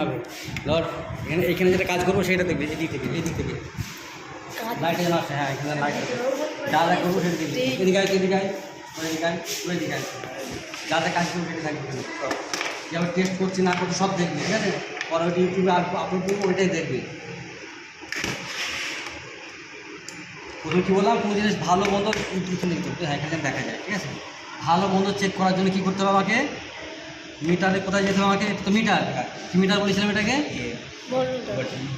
হবে। ধর, এখানে এখানে যেটা কাজ করব সেটা দেখবি, এদিক থেকে এদিক থেকে। লাইটে যেন হ্যাঁ এখানে লাইট যা যা করব সেটা দেখবি। এদিকে আয় এদিকে আয় কাজ করব, সেটা থাকবে। যে আমি টেস্ট করছি, না করছি, সব দেখবি, ঠিক আছে? পরে ওইটা ইউটিউবে আপলোড করব, ওইটাই দেখবি। প্রথমে কী বললাম? কোনো জিনিস ভালো মন্দ লিখতে হবে হ্যাঁ এখানে দেখা যায়, ঠিক আছে? ভালো মন্দ চেক করার জন্য কী করতে হবে আমাকে? মিটারে কোথায় যেতে হবে আমাকে? এটা তো মিটার। কি মিটার বলেছিলাম এটাকে?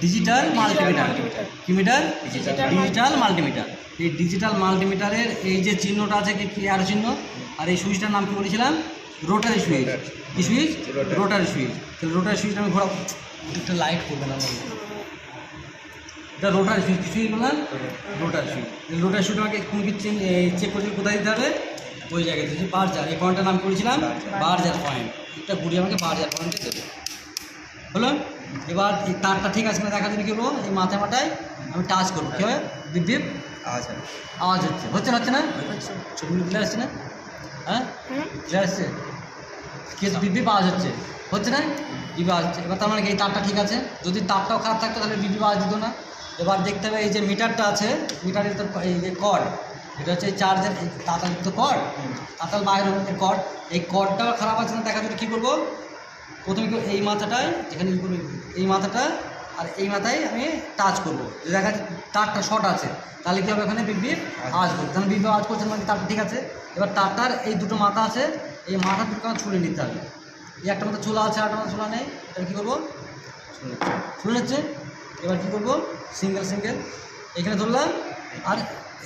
Digital multimeter. কি মিটার? Digital multimeter. এই ডিজিটাল মাল্টিমিটারের এই যে চিহ্নটা আছে কি কি আর চিহ্ন? আর এই সুইচটার নাম কি বলেছিলাম? Rotary switch. কি সুইচ? রোটারি। সুইচ। তাহলে রোটারি সুইচটা আমি ঘোরাবো। একটা লাইট করবে না এটা রোটারি সুইচ কি সুইচ বললাম? Rotary switch. রোটারি সুইচ আমাকে কোনো কিছু চেক করতে কোথায় দিতে হবে? ওই জায়গায় দিয়েছি বারজার এই পয়েন্টটার নাম করেছিলাম বারজার পয়েন্ট। এটা ঘুরিয়ে আমাকে বারজার পয়েন্টে দেবে হলো? এবার এই তারটা ঠিক আছে না দেখা জন্য কী করব এই মাথায় মাথায় আমি টাচ করব। কী হবে বিপ বিপ আচ্ছা আওয়াজ হচ্ছে। হচ্ছে না হচ্ছে না? ছবিগুলো ক্লিয়ার আসছে না? হ্যাঁ? ক্লিয়ার আসছে? কি বিপ আওয়াজ হচ্ছে। হচ্ছে না? আওয়াজ হচ্ছে। এবার তার মানে কি? এই তারটা ঠিক আছে? যদি তারটাও খারাপ থাকতো তাহলে বিপি আওয়াজ দিত না। এবার দেখতে হবে এই যে মিটারটা আছে মিটারের তো এই যে কর্ড এটা হচ্ছে চার্জের তো কর্ড তাতাল বাইরে কর এই কর্ডটাও খারাপ আছে না দেখা জন্য কী করব? প্রথমে এই মাথাটায়, এখানে এই মাথাটা আর এই মাথায় আমি টাচ করব। যদি দেখা তারটা শর্ট আছে, তাহলে কি হবে এখানে বিপ আওয়াজ করবে তাহলে বিপ আওয়াজ করছে মানে তারটা ঠিক আছে? এবার তারটার এই দুটো মাথা আছে, এই মাথা দুটো ছুলে নিতে হবে। এই একটা মাথা চুলা আছে, আর একটা মাথা চুলা নেই এটা কী করব? ছুলে নিচ্ছে। এবার কী করব? সিঙ্গেল সিঙ্গেল এখানে ধরলাম আর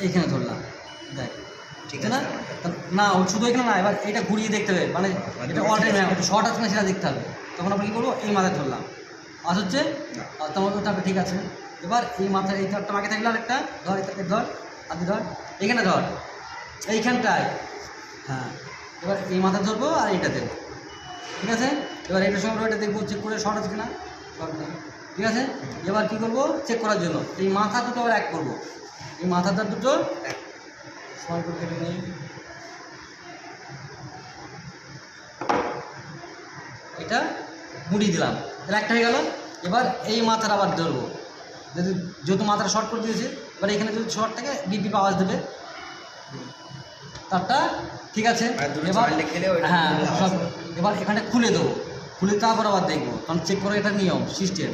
এইখানে ধরলাম। দেখ ঠিক আছে। না না শুধু এখানে না এবার এটা ঘুরিয়ে দেখতে হবে মানে এটা অলরেডি একটু শর্ট আছে না সেটা দেখতে হবে। তখন আমরা কী করব? এই মাথায় ধরলাম। আজ হচ্ছে আর তোমার তারপরে ঠিক আছে। এবার এই মাথায় এই তারটা মাকে থাকলে আরেকটা ধর ধর আদি ধর এখানে ধর এইখানটায়। হ্যাঁ এবার এই মাথা ধরবো আর এইটা দেবো। ঠিক আছে? এবার এটার সঙ্গে এটা দেখব চেক করে শর্ট আছে কিনা। শর্ট নেই ঠিক আছে? এবার কী করব? চেক করার জন্য। এই মাথা দুটো আবার এক করব। এই মাথাটা দুটো এক। সমান করে কেটে নেই এটা মুড়ি দিলাম। তাহলে একটা হয়ে গেল। এবার এই মাথার আবার ধরবো। যদি যেহেতু মাথাটা শর্ট করে দিয়েছে এবার এখানে যদি শর্ট থাকে বিপি আওয়াজ দেবে। তারটা ঠিক আছে। এবার হ্যাঁ সব এবার এখানে খুলে দেবো। খুলে তারপর আবার দেখব। কারণ চেক করে এটা নিয়ম সিস্টেম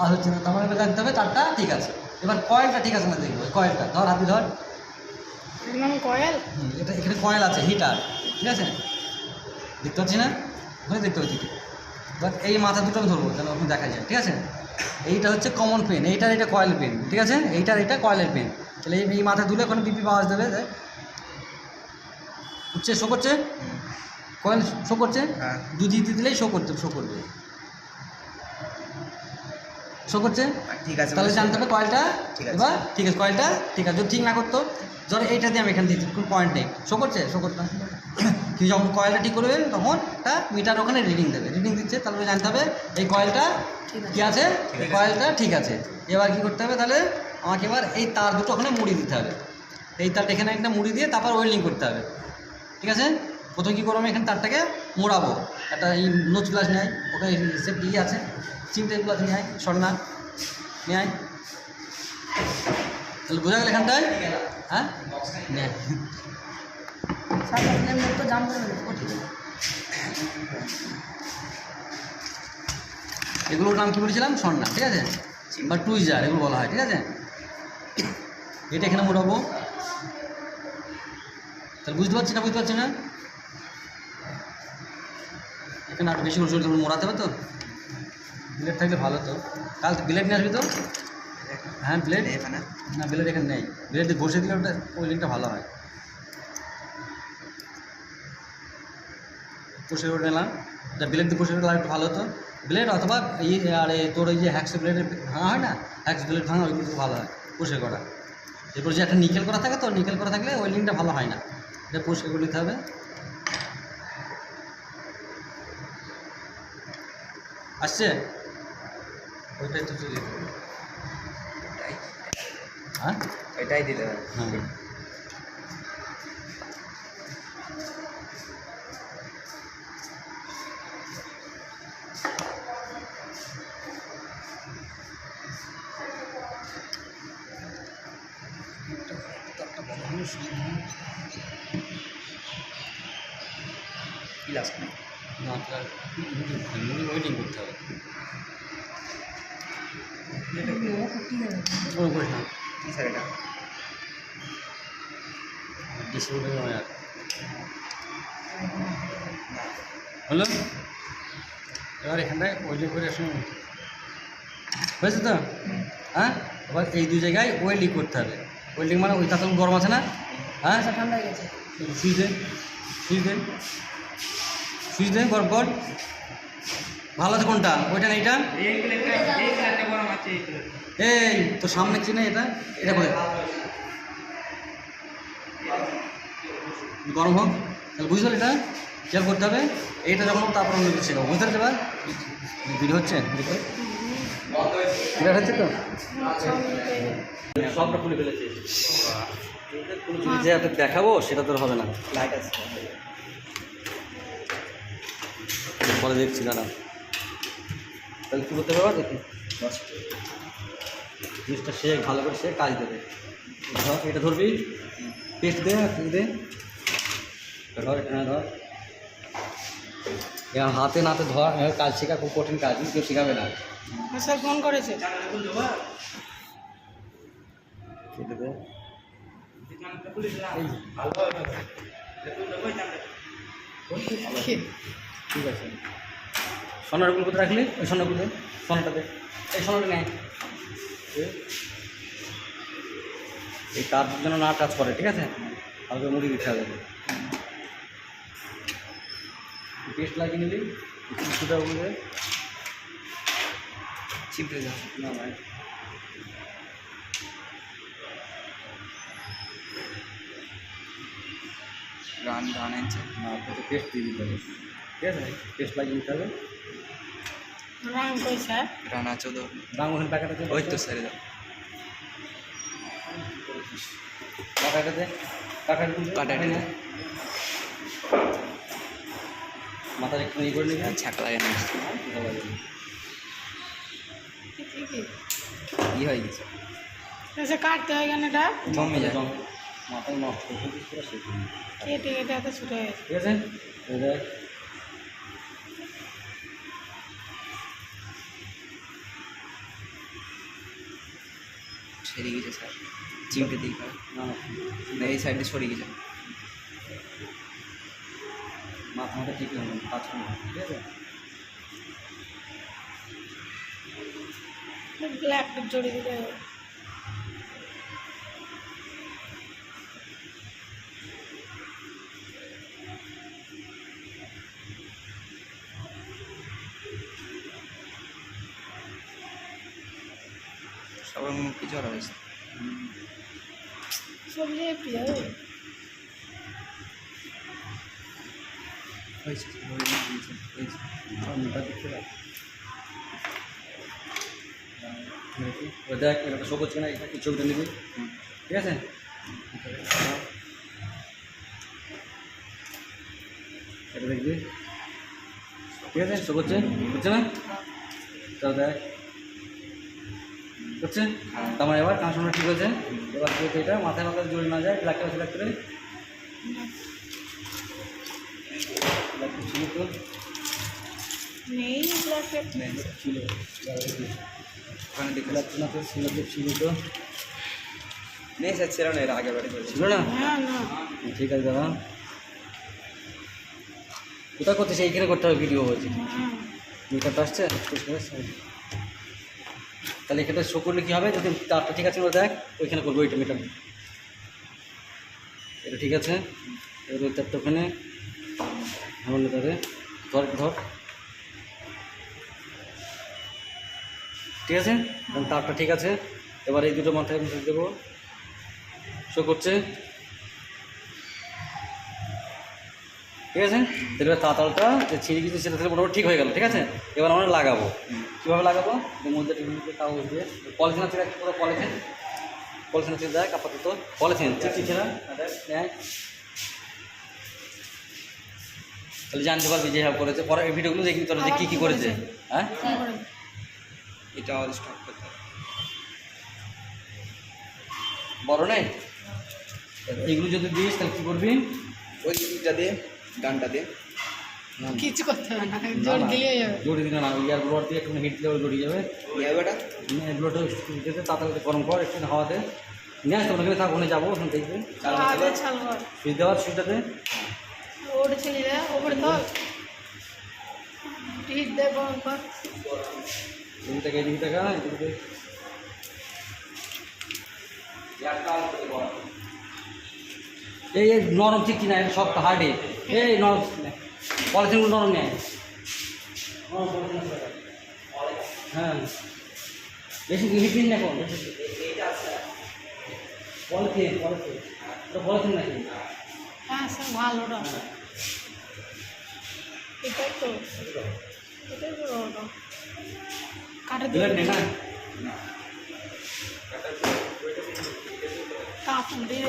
আর হচ্ছে না তারপরে এবার জানতে হবে তারটা ঠিক আছে। এবার কয়েলটা ঠিক আছে না দেখব? কয়েলটা ধর হাতি ধর। নাম কয়েল এটা এখানে কয়েল আছে হিটার ঠিক আছে? দেখতে পাচ্ছি না? ওখানে দেখতে পাচ্ছি। এবার এই মাথা দুটো আমি ধরবো তাহলে ওখানে দেখা যায় ঠিক আছে? এইটা হচ্ছে কমন পেন এইটার এটা কয়েল পেন ঠিক আছে? এইটার এটা কয়েলের পেন তাহলে এই- এই মাথা দুলে ওখানে বিপি পাওয়া দেবে দেখ। উঠছে শো করছে? কয়েল শো করছে? হ্যাঁ। দুধ দিতে দিলেই শো করতে শো করবে। শো করছে? ঠিক আছে তাহলে জানতে হবে কয়েলটা ঠিক আছে। ঠিক আছে কয়েলটা ঠিক আছে যদি ঠিক না করতো ধর এইটা দিয়ে আমি এখানে দিচ্ছি কোনো পয়েন্ট নেই। শো করছে? শো করতে কিন্তু যখন কয়েলটা ঠিক করবে তখন তা মিটার ওখানে রিডিং দেবে। রিডিং দিচ্ছে তাহলে জানতে হবে এই কয়েলটা কী আছে? কয়েলটা ঠিক আছে। এবার কি করতে হবে তাহলে? আমাকে এবার এই তার দুটো ওখানে মুড়ি দিতে হবে। এই তারটা এখানে একটা মুড়ি দিয়ে তারপর ওয়েল্ডিং করতে হবে। ঠিক আছে? প্রথমে কী করব আমি এখানে তারটাকে মোড়াবো। একটা এই নোচ গ্লাস নেয় ওখানে সেফ ইয়ে আছে। চিমটে গ্লাস নিয়ে আয় স্বর্ণা নিয়ে আয়। তাহলে বোঝা গেল এখানটায়? হ্যাঁ? জাম। এগুলোর নাম কি বলেছিলাম? স্বর্ণা ঠিক আছে? বা টুইজার এগুলো বলা হয় ঠিক আছে? এটা এখানে মোটাবো তাহলে বুঝতে পারছি না বুঝতে পারছি না? এখানে আরও বেশি করে মোড়াতে হবে তো? ব্লেড থাকলে ভালো তো কাল ব্লেড নিয়ে আসবি তো? হ্যাঁ ব্লেড এখানে না ব্লেড এখানে নেই। ব্লেড ঘষে দিলে ওটা ওই লিঙ্কটা ভালো হয়। কষে করে নিলাম। এটা ব্লেড দিয়ে দিলে একটু ভালো হতো। ব্লেড অথবা এই আর তোর ওই যে হ্যাক্স ব্লেডের ভাঙা হয় না? হ্যাক্স ব্লেড ভাঙা ওইগুলো খুব ভালো হয় কষে করা। এরপর যে একটা নিকেল করা থাকে তো নিকেল করা থাকলে ওই লিঙ্কটা ভালো হয় না। এটা পরিষ্কার করে নিতে হবে। আসছে? ওইটা একটু চলে। হ্যাঁ? এটাই দিলে হ্যাঁ। ক্লাস নেই না আপনার ওয়েটিং করতে হবে। না কি স্যার এটা? হলো? এবার এখানটায় ওয়েল্ডিং করে আসুন। হয়েছে তো? হ্যাঁ? এবার এই দুই জায়গায় ওয়েল্ডিং করতে হবে। ওয়েল্ডিং মানে ওই তাতল গরম আছে না? হ্যাঁ? আচ্ছা ঠান্ডা হয়ে গেছে। সুইচ দে সুইচ দে সুইচ দে গরম কর। ভালো আছে কোনটা? ওইটা না এইটা? এই তো সামনে চিনে এটা? এটা করে গরম হোক তাহলে বুঝতে এটা? খেয়াল করতে হবে। এইটা যখন তারপর অন্য কিছু শেখাবো বুঝতে পারছ এবার? ভিডিও হচ্ছে? ক্লিয়ার হচ্ছে? তো? সবটা খুলে ফেলেছে। যে আপনাকে দেখাবো সেটা তোর হবে না। লাইট আছে। পরে দেখছি দাঁড়া। তাহলে কী করতে পারবা দেখি? জিনিসটা সে ভালো করে সে কাজ দেবে। ধর এটা ধরবি পেস্ট দে দে। ধর এটা ধর। হাতে নাতে ধর কাজ শেখা খুব কঠিন কাজ কেউ শেখাবে না। স্যার ফোন করেছে। ঠিক আছে। সোনারগুলো কোথায় রাখলি? ওই সোনাগুলো সোনাটা দে। এই সোনাটা নেয় দে। এই তার জন্য না কাজ করে ঠিক আছে? হালকা মুড়ি দিতে হবে। পেস্ট লাগিয়ে নিলি কিছুটা বলে চিপড়ে যাও না ভাই। রান রান আনছে না তো পেস্ট দিয়ে দিতে হবে। ঠিক আছে পেস্ট লাগিয়ে দিতে হবে। রাং কই স্যার রান আছে তো টাকাটা ওই তো স্যার দাও। টাকাটা দে। টাকাটা দে। কাটাটা দে। মাথা একটু ইয়ে করে নিবি। ছাকা লাগে না। ভালো হয়ে গেছে। এসে কাটতে হয় কেন এটা? জমে যায়। মাথায় নষ্ট হয়ে যাবে। কেটে কেটে এত ছুটে গেছে। ঠিক আছে? সেরে গেছে স্যার চিমটে দিই না না না এই সাইডে সরে গেছে। মাথা মাথা ঠিক হবে কাজ করবে ঠিক আছে? ব্ল্যাক জড়িয়ে দিতে হবে সবার মুখ কি জ্বর হয়েছে সবজি একটু হয়েছে হয়েছে। হয়েছে না দেখ এটা শো করছে না এটা কি ছবিটা নিবি? ঠিক আছে? এটা দেখবি? ঠিক আছে শো করছে। বুঝছে না? তাও দেখ। তার মানে এবার কাঁচনা ঠিক হয়েছে। এবার হচ্ছে এটা মাথায় মাথায় জড়ি না যায় সিলেক্ট করে ছিল না তো ছিল তো। নেই স্যার ছিল না এর আগের বাড়ি ছিল না? না না। ঠিক আছে দাদা। কোথায় করতেছে? এইখানে করতে হবে ভিডিও হয়েছে হ্যাঁ। মিটারটা আসছে। তাহলে এখানে শো করলে কী হবে? যদি তারটা ঠিক আছে দেখ, ওইখানে করব, ওইটা মিটার এটা ঠিক আছে? এবার ওই তারটা ওখানে। আমার তাদের ধর ধর। ঠিক আছে? তারটা ঠিক আছে। এবার এই দুটো মাথায় আমি দেবো। শো করছে। ঠিক আছে? তাহলে তাঁতালটা যে ছিঁড়ে গেছে সেটা তাহলে মোটামুটি ঠিক হয়ে গেল ঠিক আছে? এবার আমরা লাগাবো। কীভাবে লাগাবো? এর মধ্যে কাগজ দিয়ে। পলিথিন আছে পুরো পলিথিন। পলিথিন আছে দেখ আপাতত। পলিথিন চিঠি নেয় তাহলে জানতে পারবি যে হ্যাঁ করেছে। পরে এই ভিডিওগুলো দেখবি তোরা যে কী কী করেছে। হ্যাঁ? এটা স্টপ করতে বড় নেই? এইগুলো যদি দিস তাহলে কী করবি? ওই দিয়ে না, না। কিছু করতে হবে না জোর। দিলেই যাবে দিলে না ইয়ার ব্লোয়ার দিয়ে একটু হিট দিলে জড়িয়ে যাবে। ইয়ে বেটা ব্লোটা দিতে তাড়াতাড়ি গরম কর একটু হাওয়াতে। নিয়ে আসতে ওখানে থাক ওখানে যাব ওখানে দেখবে। সুইচ দেওয়ার সুইচটাতে ওটা দেয় ওপরে তো। হিট দেয় গরম কর। এদিক থেকে এদিক থেকে এদিক থেকে এই এই নরম ঠিক কিনা এটা শক্ত হার্ডে এই নরম। পলিথিনগুলো নরম নেয় পলিথিন হ্যাঁ। বেশি হিট দিন না কোন পলিথিন পলিথিন। এটা পলিথিন নাকি? হ্যাঁ স্যার ভালো এটাই তো। এটাই তো ওটা কাটে না দিয়ে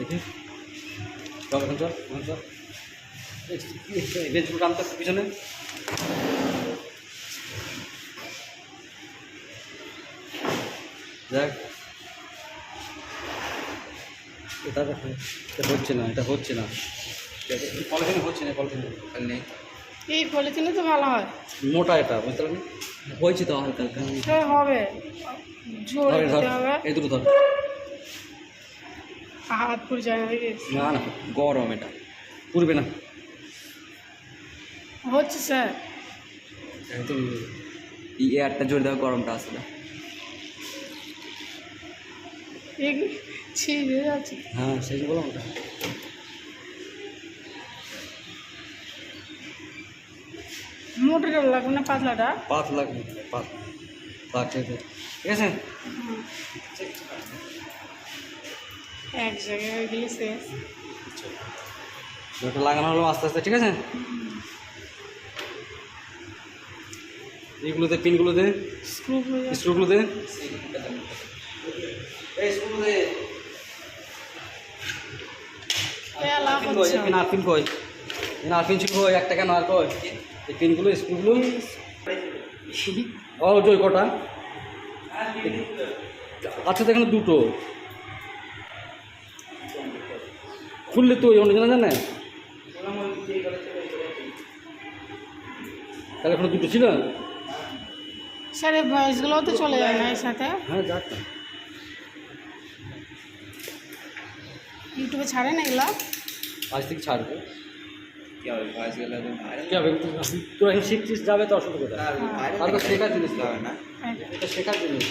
দেখি। চল এখন চল এখন চল বেঞ্চগুলো টানতে পিছনে। দেখ এটা দেখো এটা হচ্ছে না এটা হচ্ছে না। পলিথিনে হচ্ছে না পলিথিনে। নেই। এই পলিথিনে তো ভালো হয়। মোটা এটা বুঝতে পারলি? হয়েছে তো হালকা হালকা হবে। জোর হবে। এই দুটো ধর। হাত পুড়ে যায় না না না গরম এটা। পুরবে না। হচ্ছে স্যার। একদম এই এয়ারটা জোরে দেওয়া গরমটা আসলে হ্যাঁ সেই বললাম মোটরটা লাগবে না পাতলাটা? পাত লাগবে পাত পাত ঠিক আছে। এক জায়গায় গেলে শেষ ওটা লাগানো হলো আস্তে আস্তে ঠিক আছে? এইগুলোতে পিনগুলোতে? হয়ে স্ক্রুগুলোতে? কই? ছিল কই? একটা কেন আর কই? এই পিনগুলো স্ক্রুগুলো? ও জয় কটা? আচ্ছা তো এখানে দুটো। খুললে তো অন্য জানা জানে? তাহলে এখানে দুটো ছিল? স্যার এই ভয়েসগুলোও তো চলে যায় না এর সাথে। হ্যাঁ যাক ইউটিউবে ছাড়ে না এগুলো? আজ থেকে ছাড়বে। কি হবে ভয়েস গেলে তো কি হবে? তোরা শিখছিস যাবে তো অসুবিধা কোথায়? আর তো শেখার জিনিস। হবে না? এটা শেখার জিনিস।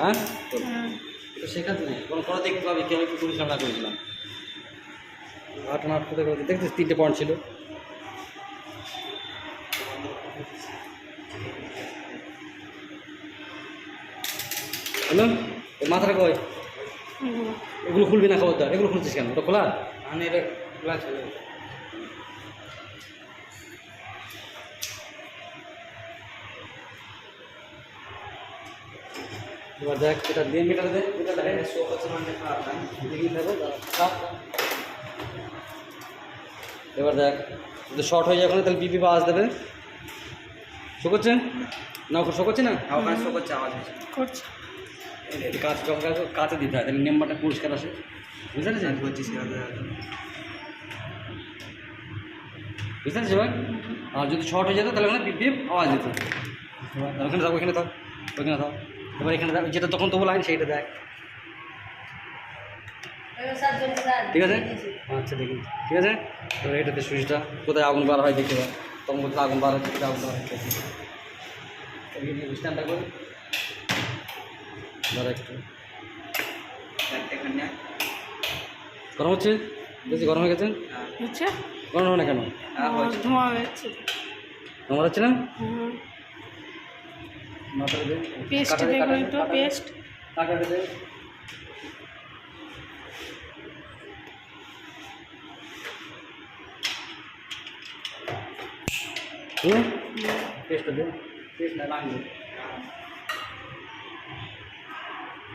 হ্যাঁ? হ্যাঁ। এটা শেখার জিনিস। কোনো দেখতে পাবি কি আমি একটু পরিচালনা করেছিলাম? আট আট করে করে দেখছিস তিনটে পয়েন্ট ছিল। হ্যালো মাথাটা কই? এগুলো। খুলবি না খবরদার? এগুলো খুলছিস কেন? ওটা খোলা? আমি এটা খোলা ছিল। এবার দেখ এটা দিয়ে মিটার দে। মিটার দে শো করছে মানে দেখি দাঁড়া। এবার দেখ যদি শর্ট হয়ে যায় ওখানে তাহলে বিপি আওয়াজ দেবে শো করছে? না ওখানে শো করছে না? হ্যাঁ, ওখানে শো করছে আওয়াজ করছে। কাজ যখন কাজ কাছে দিতে হয় তাহলে নেম্বারটা পরিষ্কার আসে। বুঝতে পেরেছেন হচ্ছে বুঝতে পেরেছি ভাই আর যদি শর্ট হয়ে যেত তাহলে ওখানে বিপ বিপ আওয়াজ দিত। এবার ওখানে থাক ওখানে থাক ওখানে থাক। এবার এখানে দেখ যেটা তখন তবু লাইন সেইটা দেখ। ঠিক আছে? আচ্ছা দেখি। ঠিক আছে? এবার এটাতে সুইচটা। কোথায় আগুন বার হয় দেখতে পাই তখন কোথায় আগুন বার হচ্ছে আগুন বার হচ্ছে। স্ট্যান্ডটা করে। দাঁড়া একটু। গরম হচ্ছে? বেশি গরম হয়ে গেছে? গরম হবে না কেন? হচ্ছে না? দেখুন। পেস্ট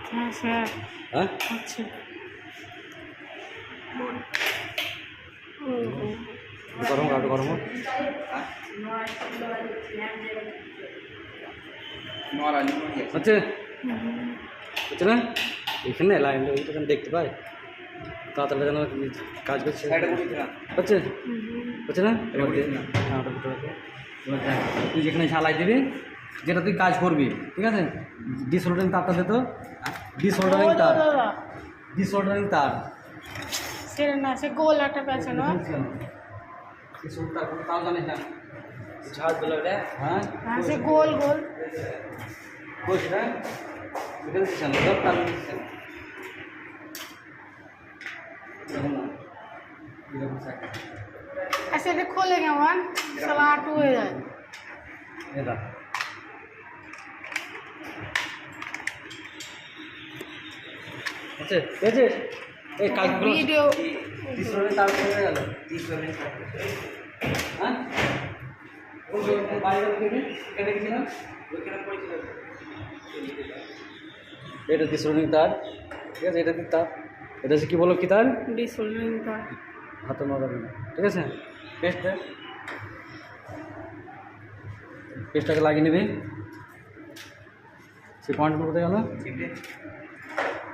হ্যাঁ স্যার। হ্যাঁ? আচ্ছা। গরম কাটো গরম হচ্ছে? হচ্ছে না? এখানে লাইন দেখতে পাই। তাড়াতাড়ি যেন কাজ করছে। সাইডে না। হ্যাঁ, ওটা ভিতরে রাখো। তুই যেখানে ঝালাই দিবি যেটা তুই কাজ করবি ঠিক আছে? ডিসোল্ডারিং তারটা দে তো। ডিসোল্ডারিং তার। ডিসোল্ডারিং তার। সেটা না সে গোল একটা তাও জানিস না। ঝাড় দিল রে। হ্যাঁ? হ্যাঁ সে গোল গোল। না সব তার। এরকম এরকম সাইড। আর সেটা খোলে কেমন সালা আটু হয়ে যায় এটা আচ্ছা পেয়েছিস এই কাজগুলো ভিডিও পিছনে তার হয়ে গেল তিনশো মিনিট হ্যাঁ ওই যে বাইরে থেকে এখানে গেছিলাম ওইখানে পড়েছিল এটা তিসরণী তার ঠিক আছে এটা কি তার এটা হচ্ছে কি বলো কি তার ডিসোলিং হাতে নড়াবে না ঠিক আছে পেস্ট দে পেস্টটাকে লাগিয়ে নেবে। সেই পয়েন্টগুলো কোথায় গেল?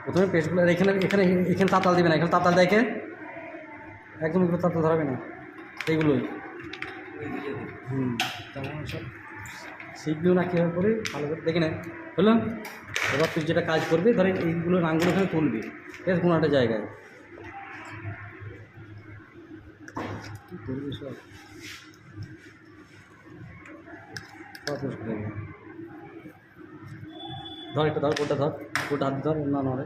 প্রথমে পেস্টগুলো এখানে এখানে এখানে তাতাল দিবে না এখানে তাতাল দেখে একদম এগুলো তাতাল ধরাবে না এইগুলোই। হুম। তেমন সব শিখলেও না কীভাবে করে ভালো করে দেখে নে। হলো? এবার তুই যেটা কাজ করবি ধর এইগুলো রাঙগুলো এখানে তুলবি। ঠিক আছে কোনো একটা জায়গায়। কী করবি সব। ধর একটা ধর কোটা ধর? কোটা হাত ধর না নড়ে।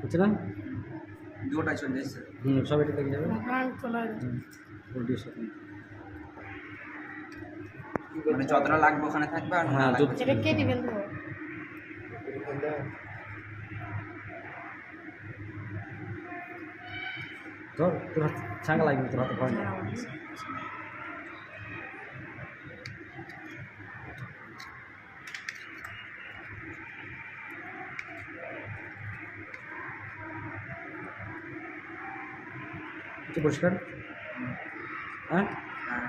হচ্ছে না? দুটা চলে এসছে হুম সব এটা লেগে যাবে। হ্যাঁ মানে যতটা লাগবে ওখানে থাকবে আর হ্যাঁ, কেটে ফেলতে ধর তোর ছাঙ্গা লাগবে তোর হাতে ভয় না একটু পরিষ্কার? হ্যাঁ?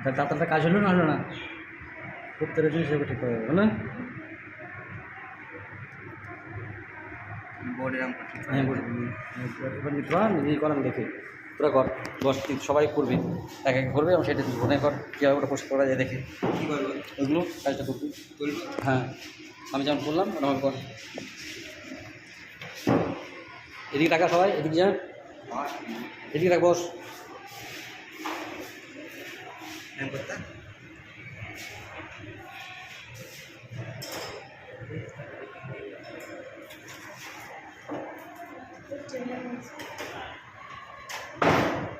তার তাড়াতাড়ি কাজ হলো না হলো না? খুব তেরে জিনিস ঠিক হয়ে যাবে হলো বোর্ড এরকম করতে হ্যাঁ এবার নিতে পার নিজেই কর আমি দেখি। তোরা কর দশ তিন সবাই করবে এক এক করবে আমি সেটা মনে কর কীভাবে ওটা পরিষ্কার করা যায় দেখে। ওইগুলো কাজটা করবি। হ্যাঁ আমি যেমন করলাম আমার কর। এদিকে টাকা সবাই এদিকে যান এদিকে থাক বস।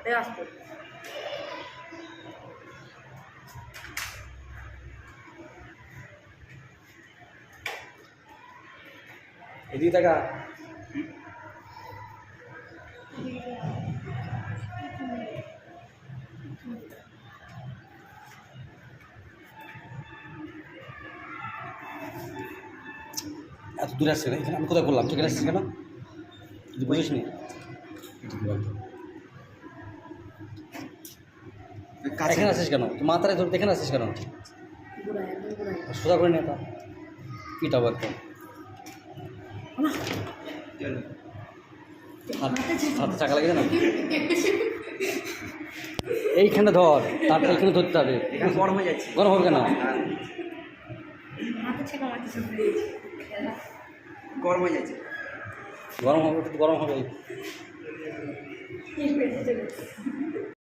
করতে এই আসতো এদিকে টাকা এত দূরে আসছে না এখানে আমি কোথায় করলাম? সেখানে আসছিস কেন? তুই বুঝিস নি কাছে এখানে আসিস কেন? মাথায় ধরে এখানে আসিস কেন? সোজা করে নিয়ে তা। পিটাবো একদম হাতে চাকা লাগে না? এইখানে ধর তারপর এইখানে ধরতে হবে। গরম হয়ে যাচ্ছে। গরম হবে কেন? গরম হয়ে যাচ্ছে। গরম হবে গরম হবে।